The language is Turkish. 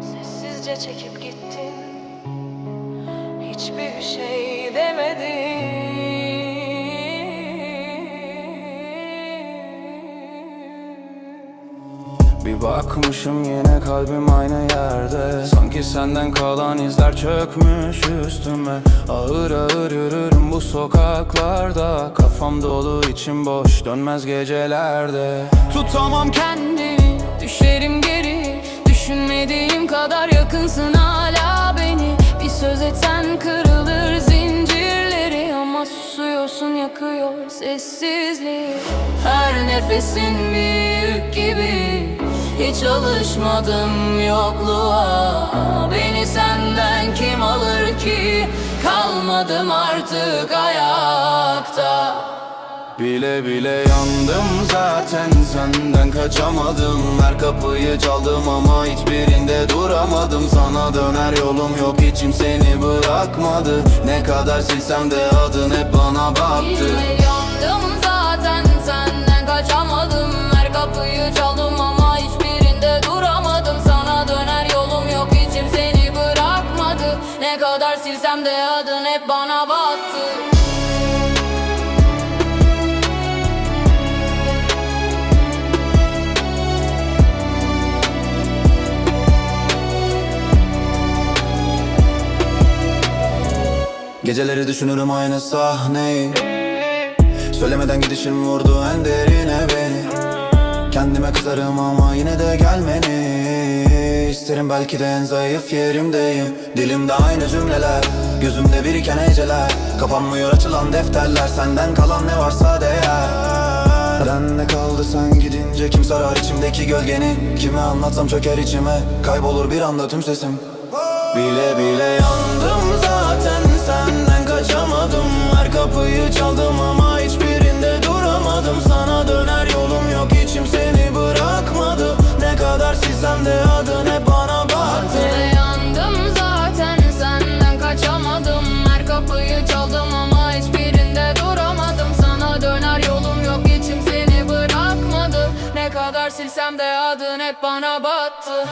Sessizce çekip gittin. Hiçbir şey demedin. Bir bakmışım yine kalbim aynı yerde. Sanki senden kalan izler çökmüş üstüme. Ağır ağır yürürüm bu sokaklarda. Kafam dolu içim boş dönmez gecelerde. Tutamam kendimi Düşerim geri Düşünmediğim kadar yakınsın hala beni. Bir söz etsen kırılır zincirleri Ama susuyorsun yakıyor sessizliği. Her nefesin bir yük gibi Hiç alışmadım yokluğa. Beni senden kim alır ki? Kalmadım artık ayakta Bile bile yandım zaten senden kaçamadım. Her kapıyı çaldım ama hiçbirinde duramadım. Sana döner yolum yok içim seni bırakmadı. Ne kadar silsem de adın hep bana baktı. Yine yandım zaten senden kaçamadım. Her kapıyı çaldım ama hiçbirinde duramadım. Sana döner yolum yok içim seni bırakmadı. Ne kadar silsem de adın hep bana battı Geceleri düşünürüm aynı sahneyi. Söylemeden gidişin vurdu en derine beni. Kendime kızarım ama yine de gelmeni İsterim. Belki de en zayıf yerimdeyim. Dilimde aynı cümleler Gözümde biriken heceler. Kapanmıyor açılan defterler Senden kalan ne varsa değer. Neden ne kaldı sen gidince? Kim sarar içimdeki gölgeni? Kime anlatsam çöker içime? Kaybolur bir anda tüm sesim. Bile bile yandım çaldım ama hiçbirinde duramadım. Sana döner yolum yok içim seni bırakmadı. Ne kadar silsem de adın hep bana battı Ve yandım zaten senden kaçamadım. Her kapıyı çaldım ama hiçbirinde duramadım. Sana döner yolum yok içim seni bırakmadı. Ne kadar silsem de adın hep bana battı